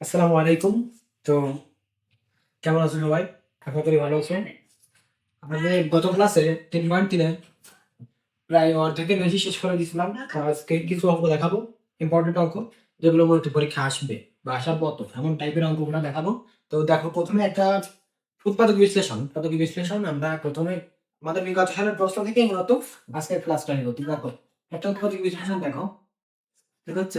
আসসালামু আলাইকুম। তো কেমন আছো সবাই? আশা করি ভালো আছো। আমাদের গত ক্লাসে তিন পয়েন্ট তিনে প্রায় অর্ধেকের বেশি শেষ করে দিয়েছিলাম। আজকে কিছু অঙ্ক দেখাবো ইম্পর্টেন্ট অঙ্ক, যেগুলো মধ্যে পরীক্ষা আসবে বা আসার মতো এমন টাইপের অঙ্কগুলো দেখাবো। তো দেখো, প্রথমে একটা উৎপাদক বিশ্লেষণ। উৎপাদক বিশ্লেষণ আমরা প্রথমে আমাদের বিগত সালের প্রশ্ন থেকে মূলত আজকের ক্লাসটা নিব। দেখো, একটা উৎপাদক বিশ্লেষণ দেখো। এটা হচ্ছে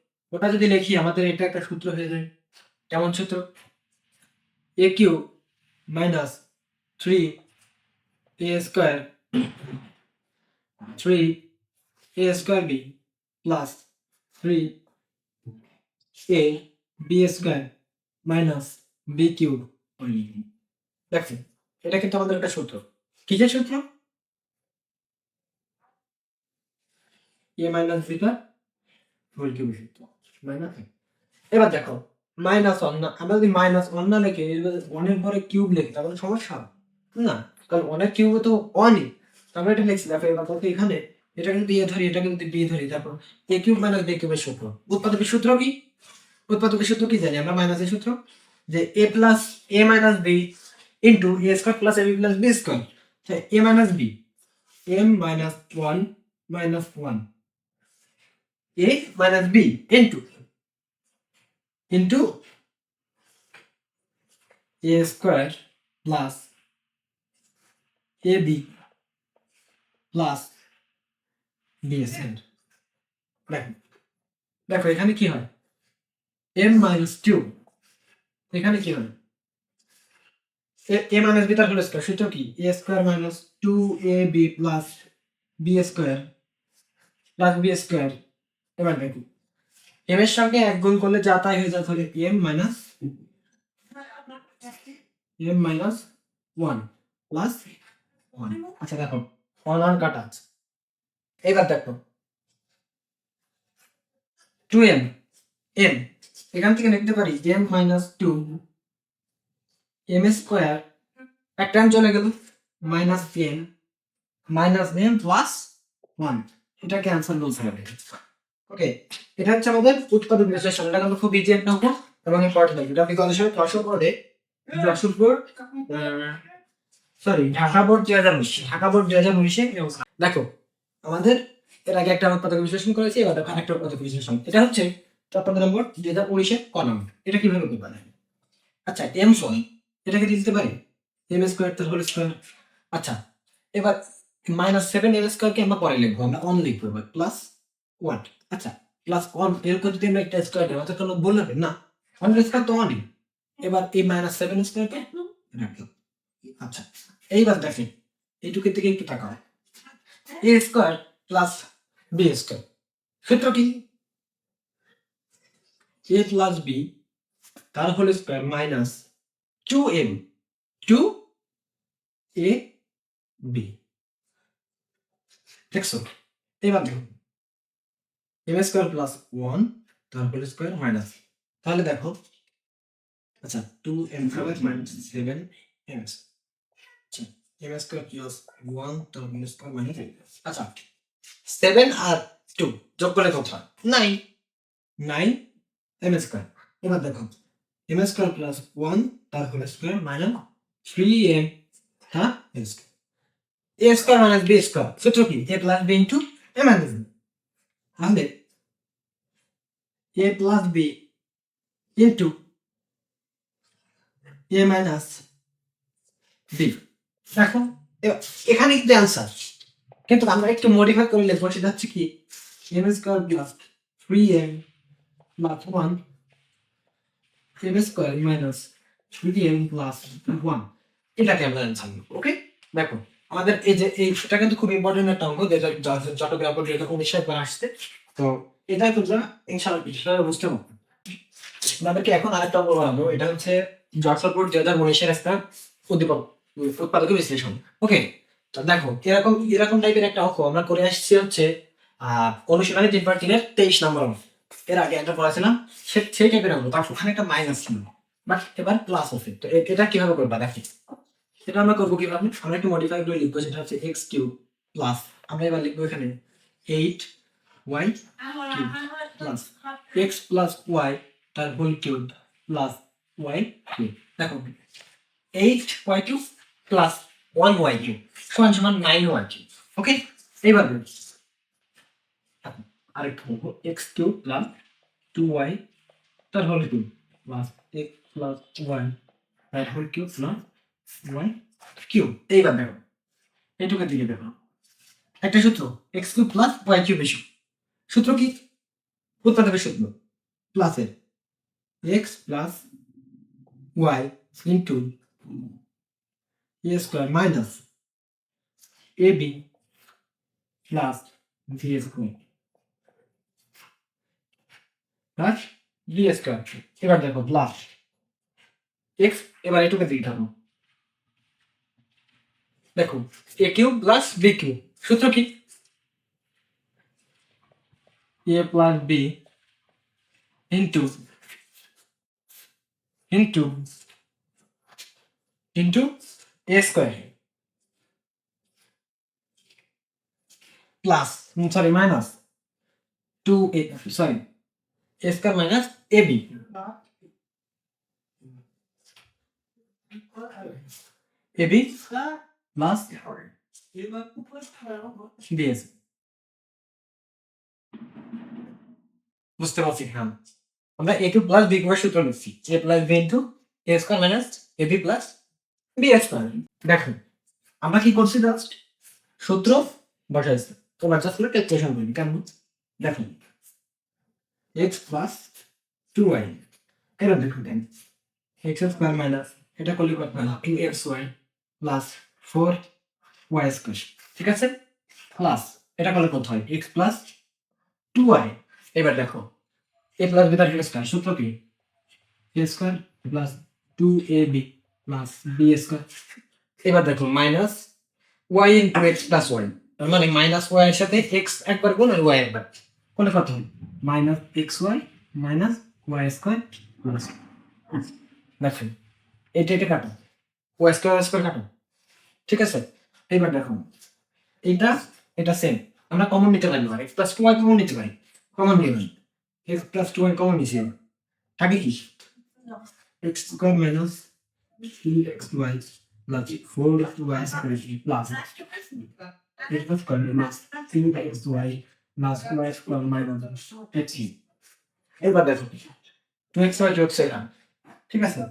ওটা যদি লিখি, আমাদের এটা একটা সূত্র হয়ে যায়। কেমন সূত্র? A cube minus three A square three A square B plus three A B square minus B cube দেখো এটা কিন্তু আমাদের একটা সূত্র। কিসের সূত্র? A minus B whole cube সূত্র। এবার দেখো মাইনাস ওয়ান না, আমরা যদি মাইনাস ওয়ান না লিখে অনেক পরে কিউব লিখি, তাহলে সমস্যা না, কারণ অনেক কিউবে তো ওয়ানই আমরা এটা লিখছি, দেখো এবার বলতে এখানে, এটা কিন্তু এ ধরি, এটা কিন্তু বি ধরি, তারপর এ কিউব মাইনাস বি কিউবের সূত্র। উৎপাদকের সূত্র কি? উৎপাদকের সূত্র কি জানি আমরা মাইনাসের সূত্র? যে a plus a minus b into a square plus a b plus b square a minus b m minus one minus one a minus b into into a square plus ab plus b square দেখো দেখো এখানে কি হয় m minus 2 এখানে কি হয় a minus b তার whole square সূত্র কি a square minus 2ab plus b square plus b square এবার দেখি। এম এর সঙ্গে এক গুণ করলে যা তাই হয়ে যায় তাহলে m minus m minus one plus one আচ্ছা দেখো ওয়ান ওয়ান কাটা আছে। এবার দেখো। টু এম এম এখান থেকে লিখতে পারি m minus two m square এক টাইম চলে গেল minus m minus m plus one এটাকে অ্যান্সার বলতে হবে? ওকে এটা হচ্ছে আমাদের উৎপাদন বিশ্লেষণ। এটা কিন্তু খুব ইজি একটা অঙ্ক এবং ইম্পর্টেন্ট এটা আপনি সময় যশোর বোর্ডে Jessore board sorry Dhaka board দুই হাজার উনিশ। ঢাকা বোর্ড দুই হাজার উনিশে দেখো, আমাদের এর আগে একটা উৎপাদক বিশ্লেষণ করেছি, এবার দেখো আরেকটা উৎপাদক বিশ্লেষণ। এটা হচ্ছে চট্টগ্রাম নম্বর দুই হাজার উনিশে কলম এটা কীভাবে করতে পারে? আচ্ছা এম সই এটাকে দিয়ে দিতে পারি? এম স্কোয়ার তার হোল স্কোয়ার আচ্ছা এবার মাইনাস সেভেন এম স্কোয়ারকে আমরা পরে লিখব, আমরা অন লিখব এবার প্লাস ওয়ান আচ্ছা প্লাস ওয়ান এরকম যদি আমরা একটা স্কোয়ার নেই অর্থাৎ কোনো বলবে না ওয়ান স্কোয়ার তো ওয়ানই এবার এই মাইনাস সেভেন স্কোয়ারকে রাখলাম। আচ্ছা এইবার দেখেন এইটুকুর দিকে একটু তাকাও। A square plus b square সূত্র কি? এ প্লাস বি তার whole square minus two m two a b দেখছ? এবার দেখো এম স্কোয়ার প্লাস ওয়ান, তার হোল স্কোয়ার মাইনাস তাহলে দেখো আচ্ছা two m square minus seven m আচ্ছা এম স্কোয়ার প্লাস ওয়ান তার হোল স্কোয়ার মাইনাস আচ্ছা সেভেন আর টু যোগ করলে কত হয়? নাইন নাইন এম স্কোয়ার এবার দেখো এম স্কোয়ার প্লাস ওয়ান তার whole square minus three m হ্যাঁ m square. A square minus b square সূত্র কি? A plus b into a minus b তাহলে a plus b into a minus b দেখো এখানে কিন্তু অ্যান্সার কিন্তু আমরা একটু মডিফাই করে লিখব সেটা হচ্ছে কি? M square plus three m plus one m square minus three m plus one এটাকে আমরা অ্যান্সার ওকে দেখো আমাদের এই যে, এই সেটা কিন্তু খুব ইম্পর্টেন্ট একটা অঙ্ক যেটা চট্টগ্রাম বোর্ড যেটা উনিশশো একবার আসছে। তো এটা তোমরা ইনশাআল্লাহ বিষয়টা বুঝতে পারব। আপনাদেরকে এখন আরেকটা অঙ্ক বানাবো। এটা হচ্ছে জটসল বোর্ড দুই হাজার উনিশের একটা উদ্দীপক উৎপাদক বিশ্লেষণ। ওকে তো দেখো, এরকম এরকম টাইপের একটা অঙ্ক আমরা করে আসছি হচ্ছে অনুশীলনী তিন পার তিনের তেইশ নম্বর অঙ্ক এর আগে একটা পড়াছিলাম সেই টাইপের অঙ্ক তার ওখানে একটা মাইনাস ছিল। বাট এবার প্লাস আছে। তো এটা কীভাবে করবা? দেখি। এটা আমরা করব কীভাবে আমরা একটু করে লিখব, সেটা হচ্ছে এক্স কিউ প্লাস আমরা এবার লিখব এখানে eight y plus x plus y তার whole cube plus y cube দেখো eight y cube plus one y cube সমান সমান নাইন ওয়াই কিউব ওকে দেখো। আরেকটু বলব x cube plus two y তার whole cube plus x plus y তার whole cube plus এইবার দেখো। এইটুকুর দিকে দেখো। একটা সূত্র x cube plus y cube এসব সূত্র। কি? উৎপাদকের সূত্র। প্লাসের x plus y into a square minus a b plus b square plus b square এবার দেখো প্লাস এক্স এবার এটুকু দিকে থাকো দেখো a cube plus b cube সূত্র কি a plus b into into into a square plus mm, sorry minus 2 a sorry a square minus ab ab plus bs বুঝতে পারছি হ্যাঁ আমরা এ কিউ প্লাস বি কিউবের সূত্র লিখছি a plus b into a square minus a b plus b square দেখো আমরা কি করছি জাস্ট সূত্র বসাইছি তোমরা জাস্ট করে ক্যালকুলেশন করবি কেন দেখো এক্স প্লাস টু ওয়াই এটা দেখুন দেন এক্স স্কোয়ার মাইনাস এটা করলে কত? Two x y plus four y square ঠিক আছে? প্লাস এটা করলে কত হয়? এক্স প্লাস টু ওয়াই এবার দেখো এ প্লাস বি তার স্কোয়ার। সূত্র কি? A square plus two a b plus b square. এবার দেখো minus y into x plus y মানে মাইনাস ওয়াই এর সাথে এক্স একবার গুণ আর ওয়াই একবার। কোনে কত minus x y minus y square plus দেখো এটা এটা কাটো। ওয়াই স্কোয়ার স্কোয়ার কাটো। ঠিক আছে? এবার দেখো এটা এটা সেম আমরা কমন নিতে পারি না x plus two y common নিতে পারি। কমন নিয়ে নেই x plus two y common নিছি থাকে কি? X square minus two x y plus four y square plus x square minus three x y plus y square minus x এবার দেখো two x y two x ঠিক আছে?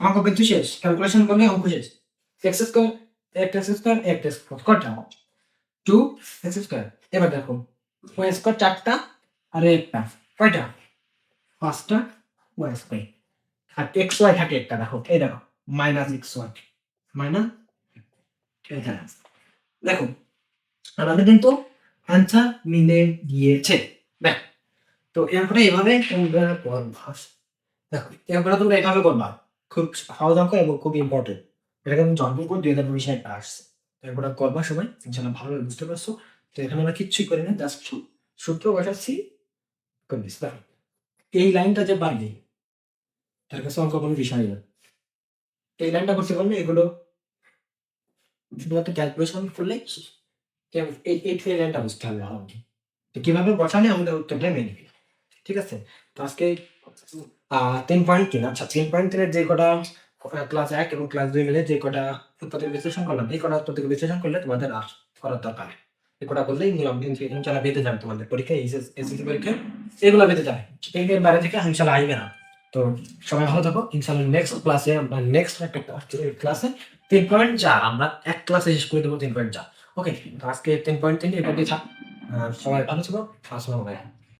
অঙ্ক কিন্তু শেষ? ক্যালকুলেশন করলে অঙ্ক শেষ। এক্স স্কোয়ার একটা একটা কটা টু এবার দেখো চারটা এক্স ওয়াই একটা, দেখো, এই দেখো মাইনাস এক্স ওয়াই দেখো, আমাদের কিন্তু অ্যান্সার মিলে গিয়েছে। দেখ, তো এরপরে এভাবে তোমরা করবা। দেখো এরপরে তোমরা এভাবে করবা। খুব সহজ অঙ্ক এবং খুব ইম্পর্টেন্ট এটা কিন্তু জন্মপুর দুই হাজার উনিশে একটা আসছে তো এরপরে করবা সবাই ইনশাল্লাহ ভালোভাবে বুঝতে পারছ? তো এখানে আমরা কিচ্ছুই করি না জাস্ট সূত্র বসাচ্ছি। করে দিচ্ছি দেখো এই লাইনটা যে বাড়বে, তার কাছে অঙ্ক কোনো বিষয় না এই লাইনটা করতে পারলে এগুলো শুধুমাত্র ক্যালকুলেশন করলে এই এই লাইনটা বুঝতে হবে মতো। তো কীভাবে বসালে আমাদের উত্তরটা মেনে নিবে ঠিক আছে? তো আজকে তিন পয়েন্ট তিন আচ্ছা তিন পয়েন্ট তিনের যে কটা ক্লাস এক এবং ক্লাস দুই মিলে যে কটা উৎপাদক বিশ্লেষণ করলাম, এই কটা উৎপাদক বিশ্লেষণ করলে তোমাদের আর করার দরকার। এই কটা করলেই ইনশাল্লাহ বেঁধে যাবে তোমাদের পরীক্ষা এসএসসি পরীক্ষা এগুলো বেঁধে যাবে। এর বাইরে থেকে ইনশাল্লাহ আসবে না। তো সবাই ভালো থাকো ইনশাল্লাহ নেক্সট ক্লাসে আমরা নেক্সট একটা ক্লাসে তিন পয়েন্ট চার, আমরা এক ক্লাসে শেষ করে দেবো তিন পয়েন্ট চার। ওকে আজকে তিন পয়েন্ট তিন এর মধ্যে থাক। সবাই ভালো থাকো। আসসালামু আলাইকুম।